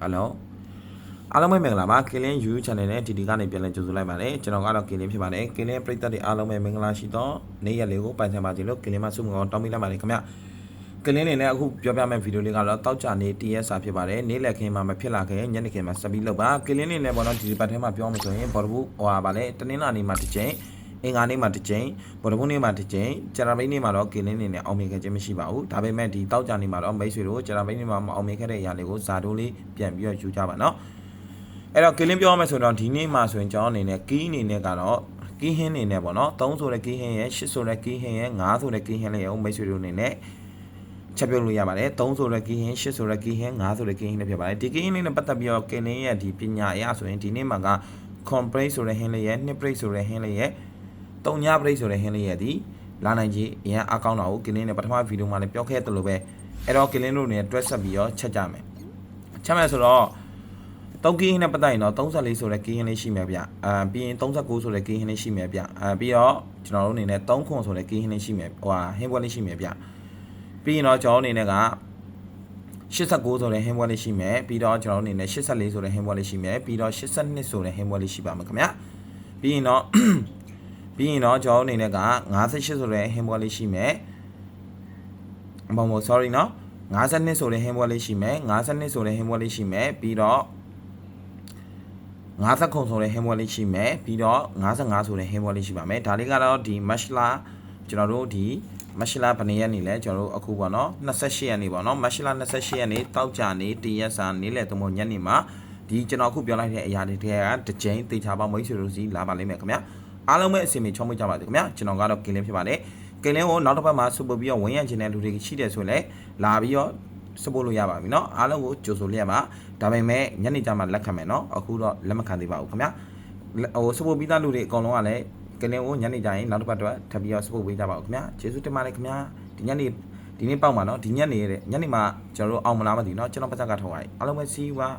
ဟယ်လိုအားလုံးပဲမင်္ဂလာပါကင်းလင်း YouTube channel နဲ့ TD ကနေပြန်လည်ကြိုဆိုလိုက်ပါတယ်ကျွန်တော်ကတော့ကင်းလင်းဖြစ်ပါတယ်ကင်းလင်းပရိသတ်တွေအားလုံးပဲမင်္ဂလာရှိသောနေ့ရက်လေးကိုပိုင်ဆိုင်ပါစေလို့ကင်းလင်းမဆုမကောင်းတောင်းပေးလိုက်ပါတယ်ခင်ဗျကင်းလင်းနေနဲ့အခုပြောပြမယ့်ဗီဒီယိုလေးကတော့တောက်ကြနေ TS စာဖြစ်ပါတယ်နေ့လက်ခင်းမှာမဖြစ်လာခဲ့ညနေခင်းမှာစပီးလောက်ပါကင်းလင်းနေနဲ့ပေါ့နော်ဒီဒီပတ်ထဲမှာပြောမှဆိုရင်ဘော်ဒဘူးဟိုဟာပါလေတနင်္လာနေ့မှာတစ်ချိန် အင်္ဂါနေ့မှာတစ်ချိန်ဗုဒ္ဓဘုနေ့မှာတစ်ချိန်ကြာရပိနေ့မှာတော့ကင်းလင်းနေနဲ့အောင်မြင်ခဲ့ခြင်းမရှိပါဘူးဒါပေမဲ့ဒီတောက်ကြနေမှာတော့မိတ်ဆွေတို့ကြာရပိနေ့မှာမအောင်မြင်ခဲ့တဲ့အရာလေးကိုဇာတိုးလေးပြန်ပြီးတော့ယူကြပါနော်အဲ့တော့ကလင်းပြောရမယ်ဆိုတော့ဒီနေ့မှာဆိုရင်ကျွန်တော်အနေနဲ့ကီးအနေနဲ့ကတော့ကီးဟင်းအနေနဲ့ပေါ့နော်3ဆိုတဲ့ကီးဟင်းရဲ့8ဆိုတဲ့ကီးဟင်းရဲ့9ဆိုတဲ့ကီးဟင်းလေးကိုမိတ်ဆွေတို့အနေနဲ့ချက်ပြုတ်လို့ရပါတယ်3ဆိုတဲ့ကီးဟင်း8ဆိုတဲ့ကီးဟင်း9ဆိုတဲ့ကီးဟင်းလေးဖြစ်ပါတယ်ဒီကီးဟင်းလေးနဲ့ပတ်သက်ပြီးတော့ကလင်းရဲ့ဒီပညာအရဆိုရင်ဒီနေ့မှာက compress ဆိုတဲ့ဟင်းလေးရဲ့2 break ဆိုတဲ့ဟင်းလေးရဲ့ 3ည break ဆိုတဲ့ဟင်းလေးရဲ့ဒီလာနိုင်ကြီးအရင်အကောင်းတာကိုကလင်းနဲ့ပထမဗီဒီယိုမှာလည်းပြောခဲ့သလိုပဲအဲ့တော့ကလင်းတို့အနေနဲ့တွဲဆက်ပြီးတော့ချက်ကြမယ်ချက်မယ်ဆိုတော့တုံးကင်းနဲ့ပတ်သက်ရင်တော့34ဆိုတဲ့ကင်းလေးရှိမယ်ဗျအာပြီးရင်39ဆိုတဲ့ကင်းလေးရှိမယ်ဗျအာပြီးတော့ကျွန်တော်တို့အနေနဲ့3ခွန်ဆိုတဲ့ကင်းလေးရှိမယ်ဟိုဟာဟင်းပွဲလေးရှိမယ်ဗျပြီးရင်တော့ကျွန်တော်တို့အနေနဲ့က89ဆိုတဲ့ဟင်းပွဲလေးရှိမယ်ပြီးတော့ကျွန်တော်တို့အနေနဲ့84ဆိုတဲ့ဟင်းပွဲလေးရှိမယ်ပြီးတော့82ဆိုတဲ့ဟင်းပွဲလေးရှိပါမယ်ခင်ဗျပြီးရင်တော့ ပြီးရင်တော့ကျွန်တော်တို့အနေနဲ့က58ဆိုတဲ့ဟင်းပွဲလေးရှိမယ်မဟုတ်မဟုတ် sorry နော်52ဆိုတဲ့ဟင်းပွဲလေးရှိမယ်52ဆိုတဲ့ဟင်းပွဲလေးရှိမယ်ပြီးတော့50ခုံဆိုတဲ့ဟင်းပွဲလေးရှိမယ်ပြီးတော့55ဆိုတဲ့ဟင်းပွဲလေးရှိပါမယ်ဒါလေးကတော့ဒီ match လာကျွန်တော်တို့ဒီ match လာဘယ်နေ့ရက်နေလဲကျွန်တော်တို့အခုပေါ့နော်28ရက်နေ့ပေါ့နော် match လာ28ရက်နေ့တောက်ကြနေ့တရက်စာနေ့လေသုံးပုံညနေမှာဒီကျွန်တော်အခုပြောလိုက်တဲ့အရာတွေတည်းကတစ်ကြိမ်တေချာပေါင်းမိတ်ဆွေတို့စီလာပါလိမ့်မယ်ခင်ဗျာ အားလုံးပဲအစီအမံချုံးမကြပါစေခင်ဗျာကျွန်တော်ကတော့ကင်းလင်းဖြစ်ပါတယ်ကင်းလင်းကိုနောက်တစ်ပတ်မှာစပို့ပြီးတော့ဝင်ရခြင်းတဲ့လူတွေရှိတယ်ဆိုရင်လည်းလာပြီးတော့ support လို့ရပါပြီเนาะအားလုံးကိုကြိုဆိုလျက်ပါဒါပေမဲ့ညနေကျမှလက်ခံမယ်เนาะအခုတော့လက်မခံသေးပါဘူးခင်ဗျာဟို support ပြီးသားလူတွေအကုန်လုံးကလည်းကနေကိုညနေကျရင်နောက်တစ်ပတ်တော့ထပ်ပြီးတော့ support ပေးကြပါဦးခင်ဗျာကျေးဇူးတင်ပါတယ်ခင်ဗျာဒီညနေဒီနေ့ပေါက်မှာเนาะဒီညနေရဲ့ညနေမှာကျွန်တော်တို့အောင်မလားမသိဘူးเนาะကျွန်တော်ပတ်သက်ကထောက်ပါအားလုံးပဲ see you ပါ